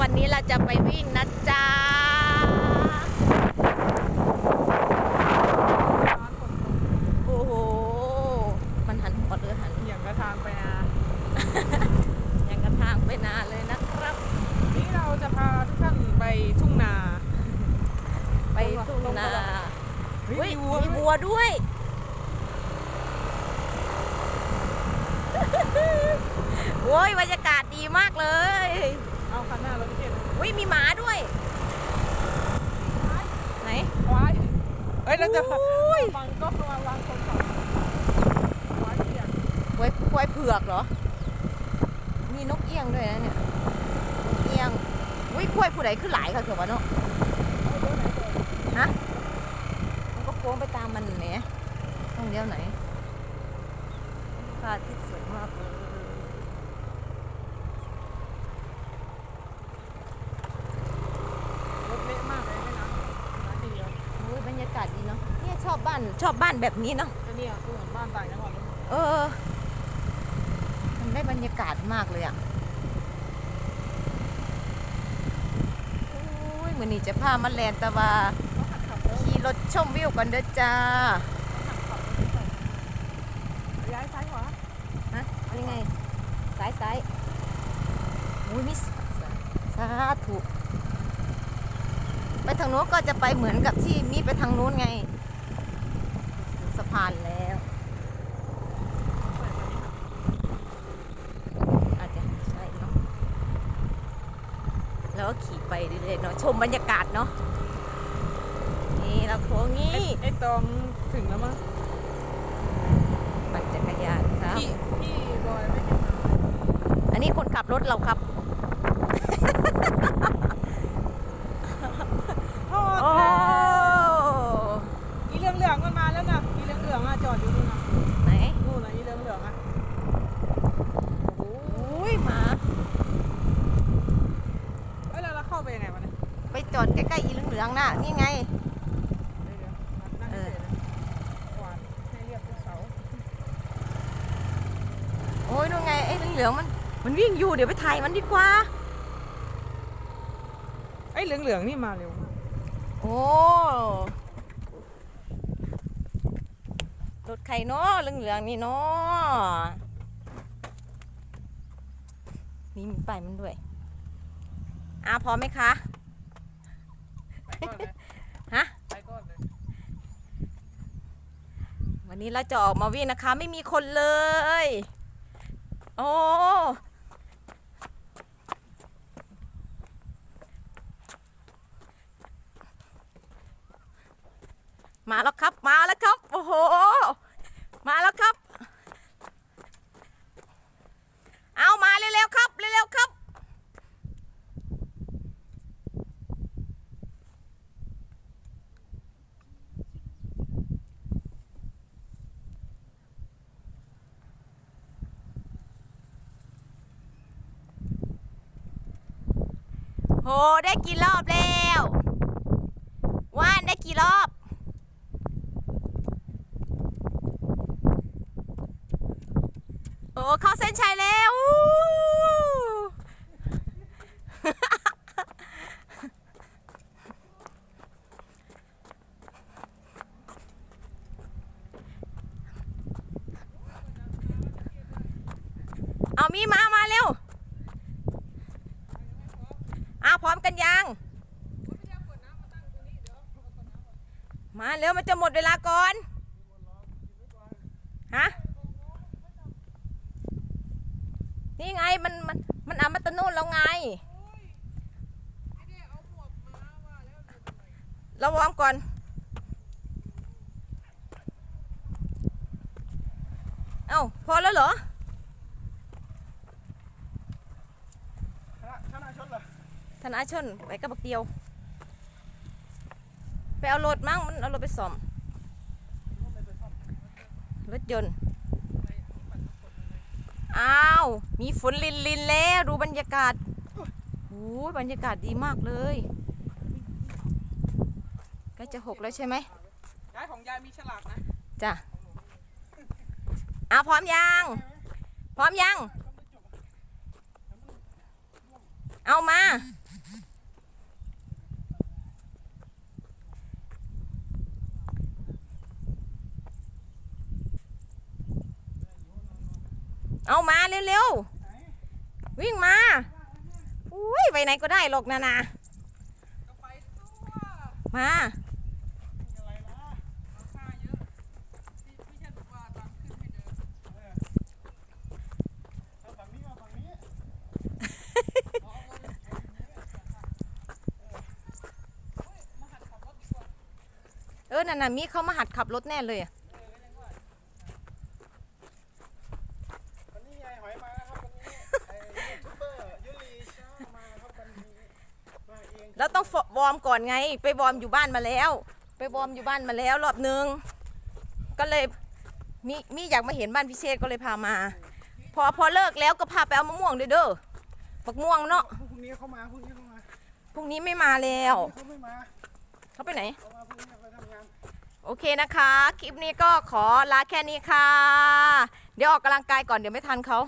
วันนี้เราจะไปวิ่งนะจ๊ะโอ้โห มันหันหัวหรือหันเหยียบกระทางไปนะยังกระทางไปนานเลยนะครับ นี่เราจะพาทุกท่านไปทุ่งนา ไปทุ่งนาเฮ้เฮ้ยยมีวัวมีวัวด้วยโอ้ยบรรยากาศดีมากเลย เอาคันหน้ารถเข็นอุ้ยมีหมาด้วย ไหนควายเฮ้ยเราจะอุ้ยฟังก็มาวางคนก่อนควายเสียงไว้ควายเผือกเหรอ มีนกเอี้ยงด้วยนะเนี่ยนกเอี้ยงอุ้ยควายผู้ใดขึ้นหลายค่ะเถอะวะเนาะเอาเดี๋ยวไหนก่อนฮะมันก็โค้งไปตามมันเนี่ยต้องเลี้ยวไหนพระอาทิตย์สวยมากเลย รถเละมากเลยไม่นะร้านเดียว โอ้ยบรรยากาศดีเนาะ เนี่ยชอบบ้านชอบบ้านแบบนี้เนาะก็เนี่ยคือเหมือนบ้านต่างจังหวัดเลยเออ มันได้บรรยากาศมากเลยอะโอ้ยมือนี้จะพามาแลนตะวาเขาหัดขับแล้วขี่รถชมวิวกันเด้อจ้าหัดขับรถไปย้ายซ้ายขวาฮะนี่ไงซ้ายซ้ายอุ้ยมิสสาธุไปทางโน้นก็จะไปเหมือนกับที่มีไปทางนู้นไงถึงสะ พานแล้ว อาจจะใช่เนาะแล้วก็ขี่ไปเรื่อยๆเนาะชมบรรยากาศเนาะนี่เราโค้งนี้ไอ้ไอ้ตองถึงแล้วมั้งปั่นจักรยานครับพี่พี่บอยไม่เห็นมาอันนี้คนขับรถเราครับ โอ้ โอ้ อีเหลืองเหลืองๆมันมาแล้วนะอีเหลืองเหลืองๆอะ จอดอยู่นู่นนะไหนนู่นนะอีเหลืองเหลืองๆอะโอ้ยหมาเอ้ยแล้วเราเข้าไปยังไงวะเนี่ยไปจอดใกล้ๆอีเหลืองๆน่ะนี่ไงเดี๋ยวเดี๋ยวนั่งเออเฉยๆนะกวาดให้เรียบทุกเสาโอ้ยนู่นไงไอ้เหลืองๆมันมันวิ่งอยู่เดี๋ยวไปถ่ายมันดีกว่าไอ้เหลืองเหลืองๆนี่มาเร็วมากโอ้ รถใครเนาะเหลืองๆนี่เนาะนี่มีป้ายมันด้วยอะพร้อมไหมคะไปก่อนเลยฮะไปก่อนเลยวันนี้เราจะออกมาวิ่งนะคะ ไม่มีคนเลย โอ้มาแล้วครับ มาแล้วครับโอ้โห มาแล้วครับ เอามาเร็วๆครับเร็วๆครับ โห ได้กี่รอบแล้ว ว่านได้กี่รอบ โอ้เข้าเส้นชัยแล้วเอามีมา มาเร็วอ้าพร้อมกันยัง มาเร็วมันจะหมดเวลาก่อน ฮะ นี่ไงมันมันมันอามาตะนูนแล้วไงเราวอร์มก่อน เอ้าพอแล้วเหรอชนะชนเหรอธนาชนไปกับบักเดียว ไปเอารถมั้งมันเอารถไปซ่อมรถยนต์ อ้าว มีฝนลินลินๆแล้วดูบรรยากาศโอ้ยบรรยากาศดีมากเลยใกล้จะหกแล้วใช่ไหมย้ายของยายมีฉลากนะจ้ะอ้าวพร้อมยัง พร้อมยัง เอามา เอามาเร็วๆ วิ่งมา อุ้ยไปไหนก็ได้หรอกนานาก็ไปตัวมาอะนะรามา เออเอาฝั่งนี้เอาฝั่งนี้เอาเอาเลยเอาอย่างนี้ราคาเฮ้ยมาหัดขับรถดีกว่าเออนามีเขามาหัดขับรถแน่เลยอะ เออก็ยังว่า วันนี้ไงหอยมาแล้วครับวันนี้ไอ้ยูทูบเบอร์ยุลีช้ามาแล้วครับวันนี้มาเอง แล้วต้องฟวอร์มก่อนไง ไปวอร์มอยู่บ้านมาแล้ว ไปวอร์มอยู่บ้านมาแล้ว รอบนึง ก็เลยมีมีอยากมาเห็นบ้านพิเชษก็เลยพามา พอพอเลิกแล้วก็พาไปเอามะม่วงด้วยเด้อบักม่วงเนาะพรุ่งนี้เขามาพรุ่งนี้เขามาพรุ่งนี้ไม่มาแล้วเขาไม่มาเขาไปไหนเขามาพรุ่งนี้ไปทำงานโอเคนะคะ คลิปนี้ก็ขอลาแค่นี้ค่ะ เดี๋ยวออกกำลังกายก่อนเดี๋ยวไม่ทันเขา